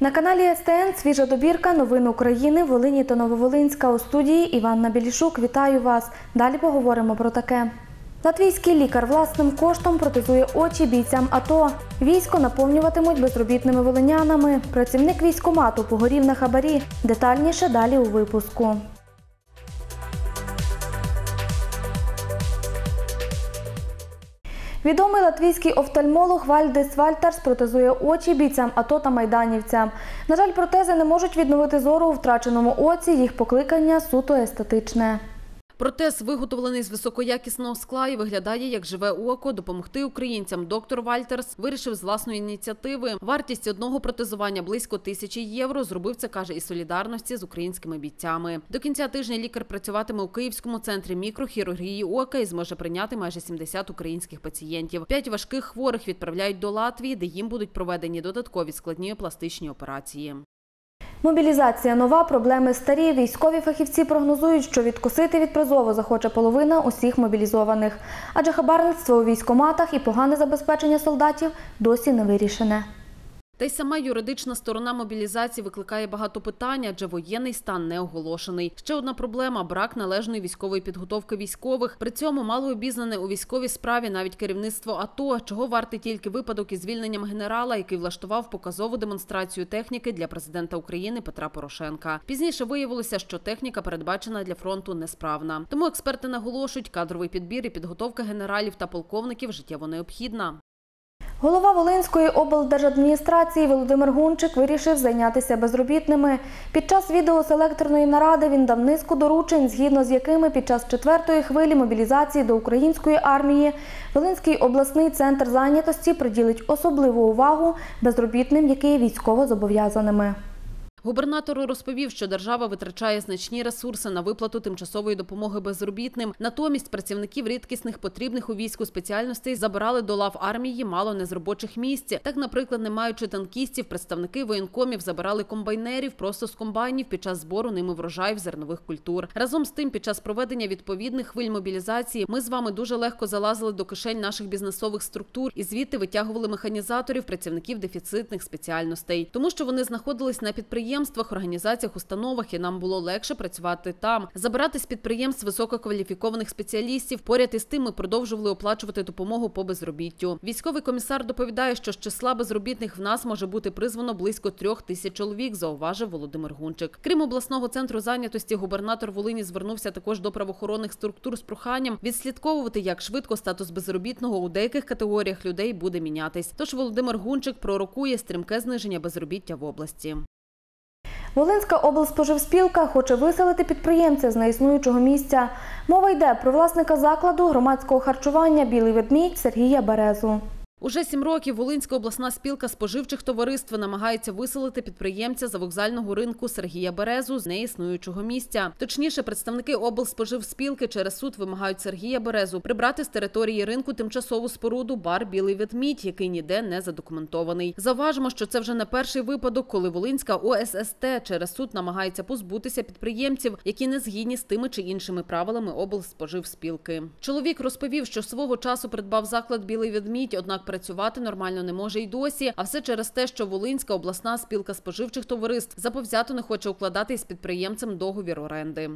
На каналі СТН свіжа добірка новин України, Волині та Нововолинська у студії Іванна Білішук. Вітаю вас. Далі поговоримо про таке. Латвійський лікар власним коштом протезує очі бійцям АТО. Військо наповнюватимуть безробітними волинянами. Працівник військомату погорів на хабарі. Детальніше далі у випуску. Відомий латвійський офтальмолог Вальдис Вальтерс протезує очі бійцям АТО та майданівцям. На жаль, протези не можуть відновити зору у втраченому оці, їх покликання суто естетичне. Протез, виготовлений з високоякісного скла і виглядає як живе око. Допомогти українцям доктор Вальтерс вирішив з власної ініціативи. Вартість одного протезування близько тисячі євро. Зробив це, каже, із солідарності з українськими бійцями. До кінця тижня лікар працюватиме у Київському центрі мікрохірургії ока і зможе прийняти майже 70 українських пацієнтів. П'ять важких хворих відправляють до Латвії, де їм будуть проведені додаткові складні пластичні операції. Мобілізація нова, проблеми старі. Військові фахівці прогнозують, що відкусити від призову захоче половина усіх мобілізованих. Адже хабарництво у військоматах і погане забезпечення солдатів досі не вирішене. Та й сама юридична сторона мобілізації викликає багато питань, адже воєнний стан не оголошений. Ще одна проблема брак належної військової підготовки військових. При цьому мало обізнане у військовій справі навіть керівництво АТО, чого вартий тільки випадок із звільненням генерала, який влаштував показову демонстрацію техніки для президента України Петра Порошенка. Пізніше виявилося, що техніка передбачена для фронту несправна. Тому експерти наголошують, кадровий підбір і підготовка генералів та полковників життєво необхідна. Голова Волинської облдержадміністрації Володимир Гунчик вирішив зайнятися безробітними. Під час відеоселекторної наради він дав низку доручень, згідно з якими під час четвертої хвилі мобілізації до української армії Волинський обласний центр зайнятості приділить особливу увагу безробітним, які є військово зобов'язаними. Губернатор розповів, що держава витрачає значні ресурси на виплату тимчасової допомоги безробітним. Натомість працівників рідкісних потрібних у війську спеціальностей забирали до лав армії мало не з робочих місць. Так, наприклад, не маючи танкістів, представники воєнкомів забирали комбайнерів просто з комбайнів під час збору ними врожаїв зернових культур. Разом з тим, під час проведення відповідних хвиль мобілізації, ми з вами дуже легко залазили до кишень наших бізнесових структур і звідти витягували механізаторів, працівників дефіцитних спеціальностей, тому що вони знаходились на підприємстві підприємствах, організаціях, установах і нам було легше працювати там. Забирати з підприємств висококваліфікованих спеціалістів. Поряд із тим ми продовжували оплачувати допомогу по безробіттю. Військовий комісар доповідає, що з числа безробітних в нас може бути призвано близько трьох тисяч чоловік. Зауважив Володимир Гунчик. Крім обласного центру зайнятості, губернатор Волині звернувся також до правоохоронних структур з проханням відслідковувати, як швидко статус безробітного у деяких категоріях людей буде мінятись. Тож Володимир Гунчик пророкує стрімке зниження безробіття в області. Волинська облспоживспілка хоче виселити підприємця з неіснуючого місця. Мова йде про власника закладу громадського харчування Білий ведмідь Сергія Березу. Уже сім років Волинська обласна спілка споживчих товариств намагається виселити підприємця за вокзального ринку Сергія Березу з неіснуючого місця. Точніше, представники облспоживспілки через суд вимагають Сергія Березу прибрати з території ринку тимчасову споруду бар Білий ведмідь, який ніде не задокументований. Заважимо, що це вже не перший випадок, коли Волинська ОССТ через суд намагається позбутися підприємців, які не згідні з тими чи іншими правилами облспоживспілки. Чоловік розповів, що свого часу придбав заклад Білий ведмідь, однак працювати нормально не може й досі. А все через те, що Волинська обласна спілка споживчих товариств заповзято не хоче укладати із підприємцем договір оренди.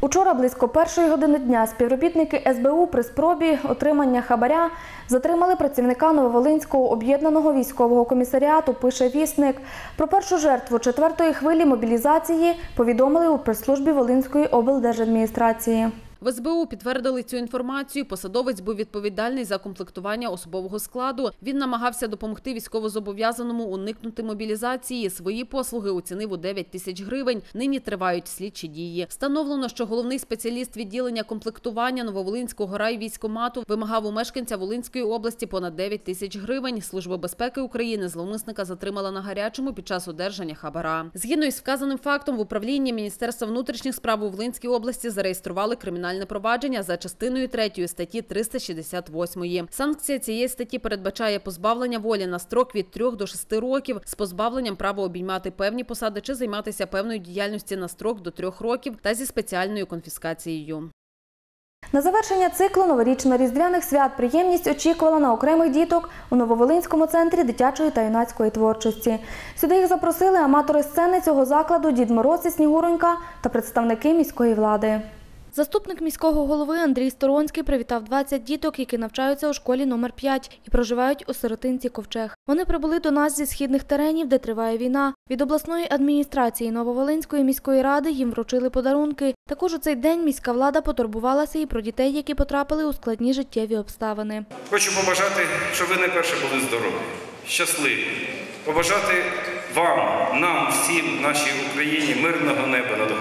Учора близько першої години дня співробітники СБУ при спробі отримання хабаря затримали працівника Нововолинського об'єднаного військового комісаріату. Пише вісник. Про першу жертву четвертої хвилі мобілізації повідомили у прес-службі Волинської облдержадміністрації. В СБУ підтвердили цю інформацію. Посадовець був відповідальний за комплектування особового складу. Він намагався допомогти військовозобов'язаному уникнути мобілізації. Свої послуги оцінив у 9 тисяч гривень. Нині тривають слідчі дії. Встановлено, що головний спеціаліст відділення комплектування Нововолинського райвійськомату вимагав у мешканця Волинської області понад 9 тисяч гривень. Служба безпеки України зловмисника затримала на гарячому під час одержання хабара. Згідно із вказаним фактом, в управлінні Міністерства внутрішніх справ у Волинській області зареєстрували кримінальне провадження за частиною 3 статті 368. Санкція цієї статті передбачає позбавлення волі на строк від 3 до 6 років з позбавленням права обіймати певні посади чи займатися певною діяльністю на строк до 3 років та зі спеціальною конфіскацією. На завершення циклу новорічно-різдвяних свят приємність очікувала на окремих діток у Нововолинському центрі дитячої та юнацької творчості. Сюди їх запросили аматори сцени цього закладу Дід Мороз і Снігуронька та представники міської влади. Заступник міського голови Андрій Сторонський привітав 20 діток, які навчаються у школі номер 5 і проживають у сиротинці Ковчег. Вони прибули до нас зі східних теренів, де триває війна. Від обласної адміністрації Нововолинської міської ради їм вручили подарунки. Також у цей день міська влада потурбувалася і про дітей, які потрапили у складні життєві обставини. Хочу побажати, щоб ви найперше були здорові, щасливі. Побажати вам, нам, всім, нашій Україні мирного неба над.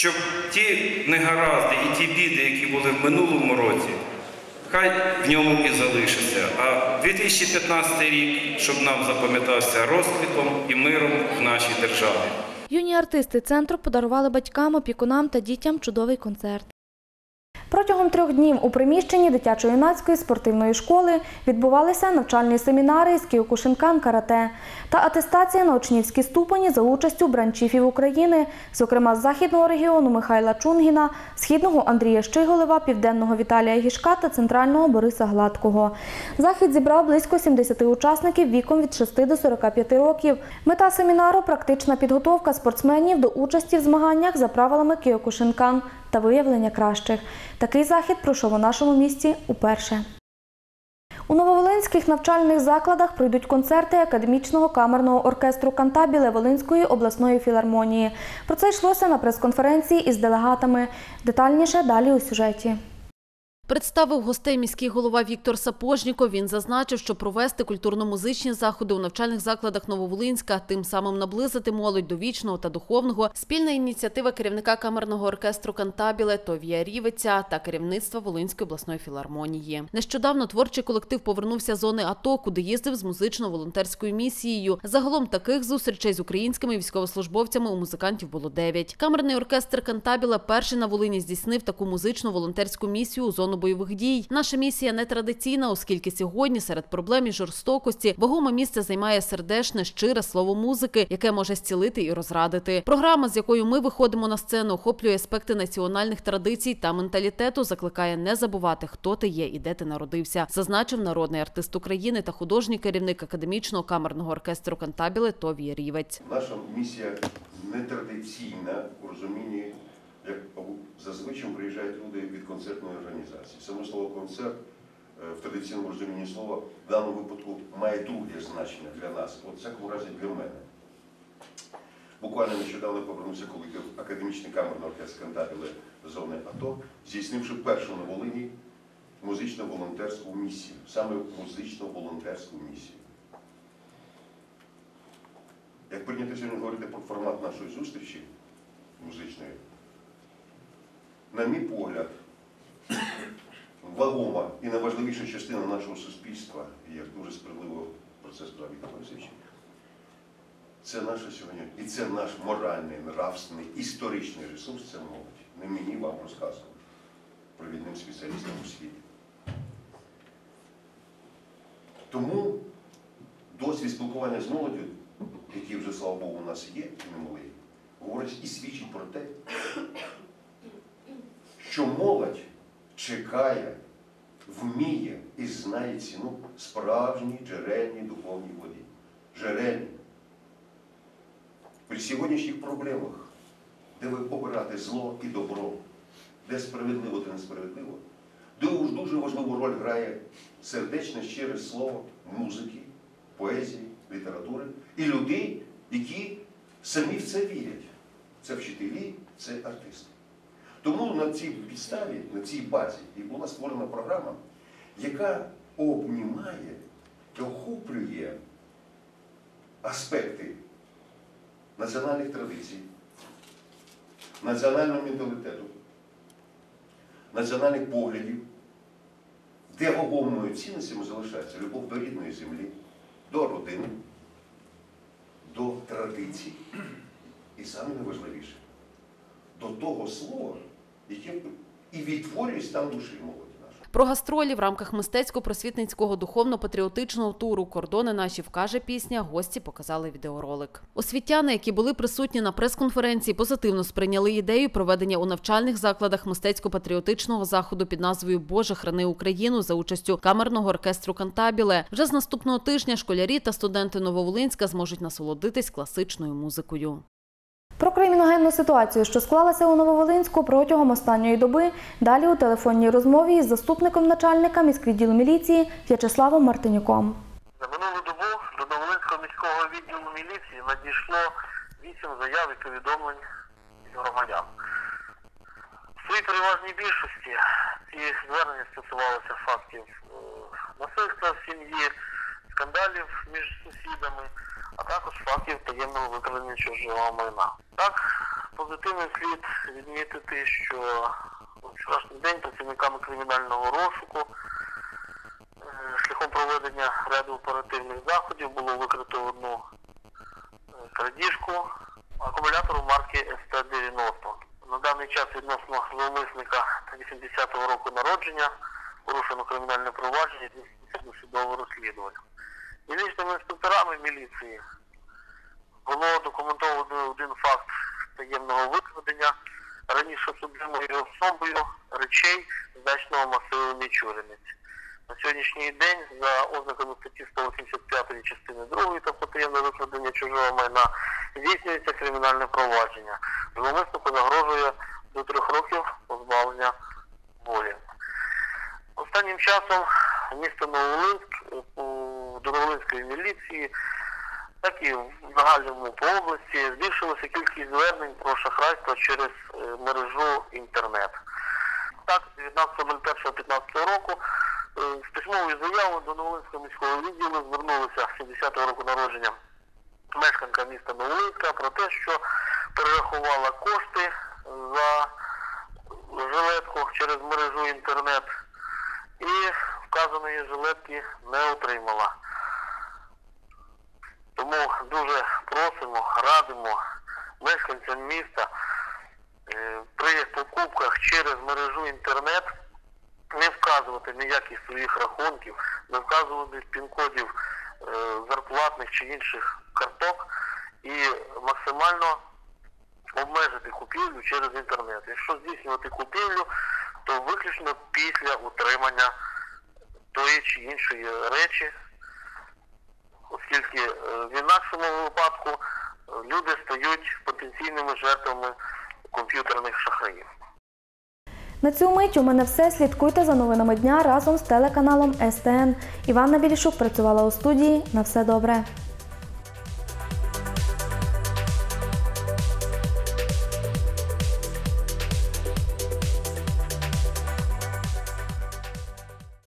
Щоб ті негаразди і ті біди, які були в минулому році, хай в ньому і залишаться. А 2015 рік, щоб нам запам'ятався розквітом і миром в нашій державі. Юні артисти центру подарували батькам, опікунам та дітям чудовий концерт. Протягом трьох днів у приміщенні дитячо-юнацької спортивної школи відбувалися навчальні семінари з кіокушинкан карате та атестація на учнівські ступені за участю бранчіфів України, зокрема з західного регіону Михайла Чунгіна, східного Андрія Щиголева, південного Віталія Гішка та центрального Бориса Гладкого. Захід зібрав близько 70 учасників віком від 6 до 45 років. Мета семінару практична підготовка спортсменів до участі в змаганнях за правилами кіокушинкан та виявлення кращих. Такий захід пройшов у нашому місті уперше. У Нововолинських навчальних закладах пройдуть концерти академічного камерного оркестру Кантабіле Волинської обласної філармонії. Про це йшлося на прес-конференції із делегатами. Детальніше далі у сюжеті. Представив гостей міський голова Віктор Сапожніков. Він зазначив, що провести культурно-музичні заходи у навчальних закладах Нововолинська, тим самим наблизити молодь до вічного та духовного. Спільна ініціатива керівника камерного оркестру Кантабіле Товія Рівиця та керівництва Волинської обласної філармонії. Нещодавно творчий колектив повернувся з зони АТО, куди їздив з музично-волонтерською місією. Загалом таких зустрічей з українськими військовослужбовцями у музикантів було дев'ять. Камерний оркестр Кантабіле перший на Волині здійснив таку музично-волонтерську місію у зону бойових дій. Наша місія не традиційна, оскільки сьогодні серед проблем і жорстокості вагоме місце займає сердешне, щире слово музики, яке може зцілити і розрадити. Програма, з якою ми виходимо на сцену, охоплює аспекти національних традицій та менталітету, закликає не забувати, хто ти є і де ти народився, зазначив народний артист України та художній керівник академічного камерного оркестру Кантабіле Товій Рівець. Наша місія нетрадиційна у розумінні, як зазвичай приїжджають люди від концертної організації. Саме слово концерт е, в традиційному розумінні слова в даному випадку має друге значення для нас, в всякому разі для мене. Буквально нещодавно повернувся колектив академічний камерний оркестр Кантабіле зони АТО, здійснивши першу на Волині музично-волонтерську місію, саме музично-волонтерську місію. Як прийнято сьогодні говорити про формат нашої зустрічі музичної, на мій погляд, вагома і найважливіша частина нашого суспільства, і як дуже справедливо про це сказав Віктор Борисович, це наша сьогодні, і це наш моральний, нравственний, історичний ресурс, це молодь. Не мені вам розказувати провідним спеціалістам у світі. Тому досвід спілкування з молоддю які вже, слава Богу, у нас є, і немали, говорить і свідчить про те, що молодь чекає, вміє і знає ціну справжній джерельній духовній воді. Джерельній. При сьогоднішніх проблемах, де ви обирати зло і добро, де справедливо та несправедливо, дуже, дуже важливу роль грає сердечне, щире слово музики, поезії, літератури і людей, які самі в це вірять. Це вчителі, це артисти. Тому на цій підставі, на цій базі і була створена програма, яка обнімає і охоплює аспекти національних традицій, національного менталітету, національних поглядів, де вагомою цінностями залишається любов до рідної землі, до родини, до традицій. І саме найважливіше, до того слова, і відтворює стан душі молоді. Про гастролі в рамках мистецько-просвітницького духовно-патріотичного туру Кордони наші вкаже пісня. Гості показали відеоролик. Освітяни, які були присутні на прес-конференції, позитивно сприйняли ідею проведення у навчальних закладах мистецько-патріотичного заходу під назвою Боже храни Україну за участю камерного оркестру Кантабіле. Вже з наступного тижня школярі та студенти Нововолинська зможуть насолодитись класичною музикою. Про криміногенну ситуацію, що склалася у Нововолинську протягом останньої доби, далі у телефонній розмові із заступником начальника міськвідділу міліції В'ячеславом Мартинюком. За минулу добу до Новолинського міського відділу міліції надійшло вісім заяв і повідомлень громадян. В своїй переважній більшості ці звернення стосувалися фактів е, насильства в сім'ї, скандалів між сусідами, а також фактів таємного викрадення чужого майна. Так, позитивний слід відмітити, що вчорашній день працівниками кримінального розшуку Е, Шляхом проведення ряду оперативних заходів було викрито одну е, крадіжку акумулятору марки СТ-90. На даний час відносно зловмисника 80-го року народження порушено кримінальне провадження до судового розслідування. Мілічними інспекторами міліції було документовано один факт таємного викрадення раніше судимою особою речей значного масиву Мічуриниць. На сьогоднішній день за ознаками статті 185 частини 2 та потаємне викрадення чужого майна здійснюється кримінальне провадження. Зловмиснику загрожує до трьох років позбавлення волі. Останнім часом місто Новолинськ Новолинської міліції, так і в загальному по області збільшилася кількість звернень про шахрайство через е, мережу інтернет. Так, 19.01.15 року е, з письмовою заявою до Новолинського міського відділу звернулася 70-го року народження мешканка міста Новолинська про те, що перерахувала кошти за жилетку через мережу інтернет і вказаної жилетки не отримала. Тому дуже просимо, радимо мешканцям міста е, при покупках через мережу інтернет не вказувати ніяких своїх рахунків, не вказувати пін-кодів е, зарплатних чи інших карток і максимально обмежити купівлю через інтернет. Якщо здійснювати купівлю, то виключно після утримання тої чи іншої речі, оскільки е, в інакшому випадку е, люди стають потенційними жертвами комп'ютерних шахраїв. На цю мить у мене все. Слідкуйте за новинами дня разом з телеканалом СТН. Іванна Білішук працювала у студії. На все добре.